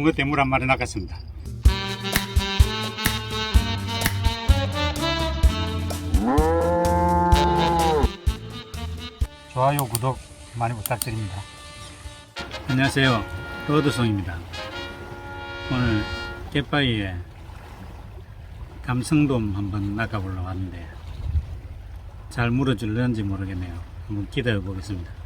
숭어 대물 한 마리 낚았습니다. 좋아요, 구독 많이 부탁드립니다. 안녕하세요. 로드송입니다. 오늘 갯바위에 감성돔 한번 낚아보려고 하는데 잘 물어줄는지 모르겠네요. 한번 기다려 보겠습니다.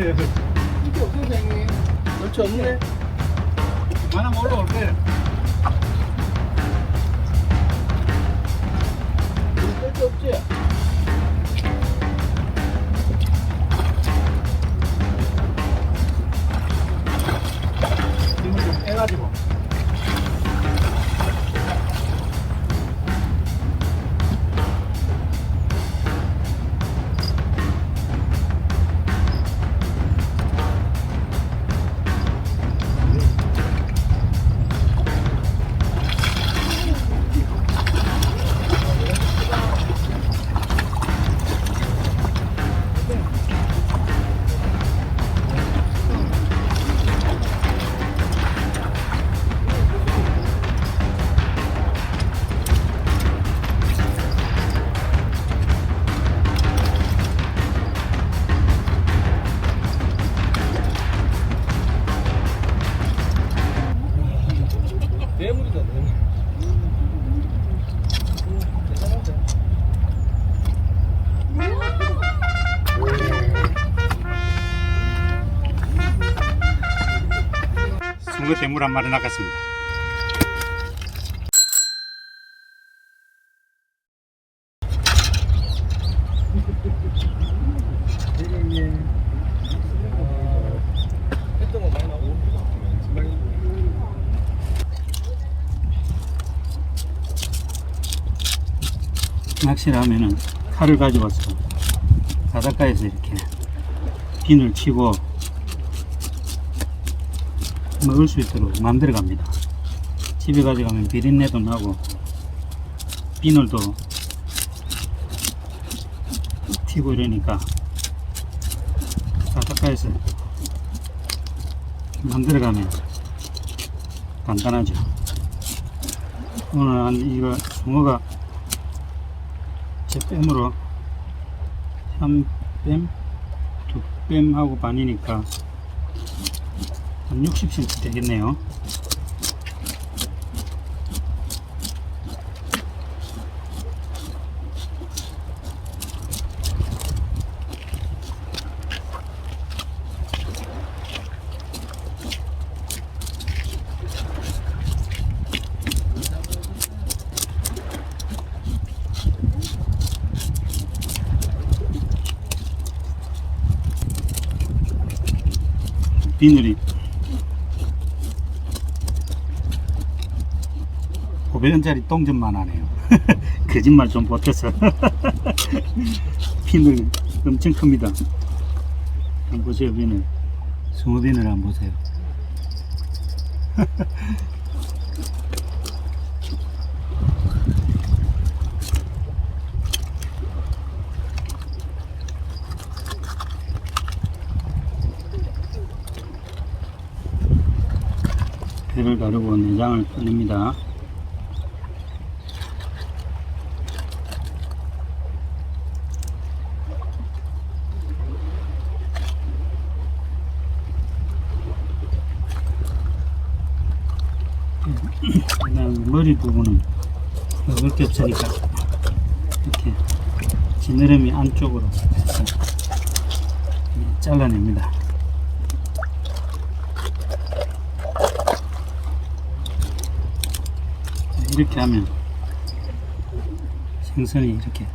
이게 없어요, 선생님. 그렇지 없네. 만하면 올라올 거 숭어 대물 한 마리 많이 낚시를 하면은 칼을 가져와서 바닷가에서 이렇게 비늘 치고 먹을 수 있도록 만들어 갑니다. 집에 가져가면 비린내도 나고 비늘도 튀고 이러니까 바닷가에서 만들어가면 간단하죠. 오늘 한 이거 숭어가 제 뺨으로 한 뺨, 두 뺨하고 반이니까 60cm 되겠네요. 비늘이. 500원짜리 똥점만 하네요. 거짓말 좀 보태서. 비늘 엄청 큽니다. 한번 보세요, 비늘. 숭어 비늘 한번 보세요. 배를 가르고 내장을 꺼냅니다. 그다음 머리 부분은 먹을 게 없으니까 이렇게 지느러미 안쪽으로 잘라냅니다. 이렇게 하면 생선이 이렇게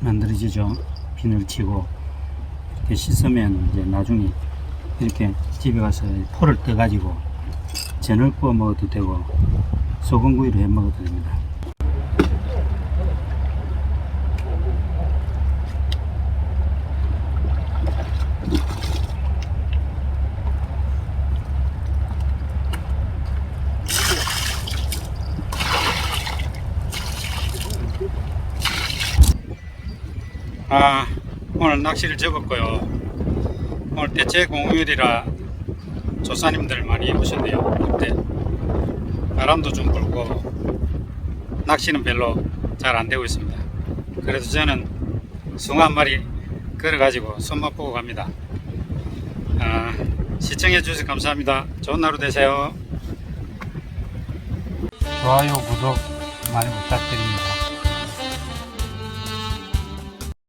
만들어지죠. 비늘 치고 이렇게 씻으면 이제 나중에 이렇게 집에 가서 포를 떠가지고 전을 구워 먹어도 되고 소금구이로 해 먹어도 됩니다. 아, 오늘 낚시를 접었고요. 오늘 대체 공휴일이라 조사님들 많이 오셨네요. 근데 바람도 좀 불고 낚시는 별로 잘 안 되고 있습니다. 그래도 저는 숭어 한 마리 걸어가지고 손 맛 보고 갑니다. 아, 시청해 주셔서 감사합니다. 좋은 하루 되세요. 좋아요, 구독 많이 부탁드립니다.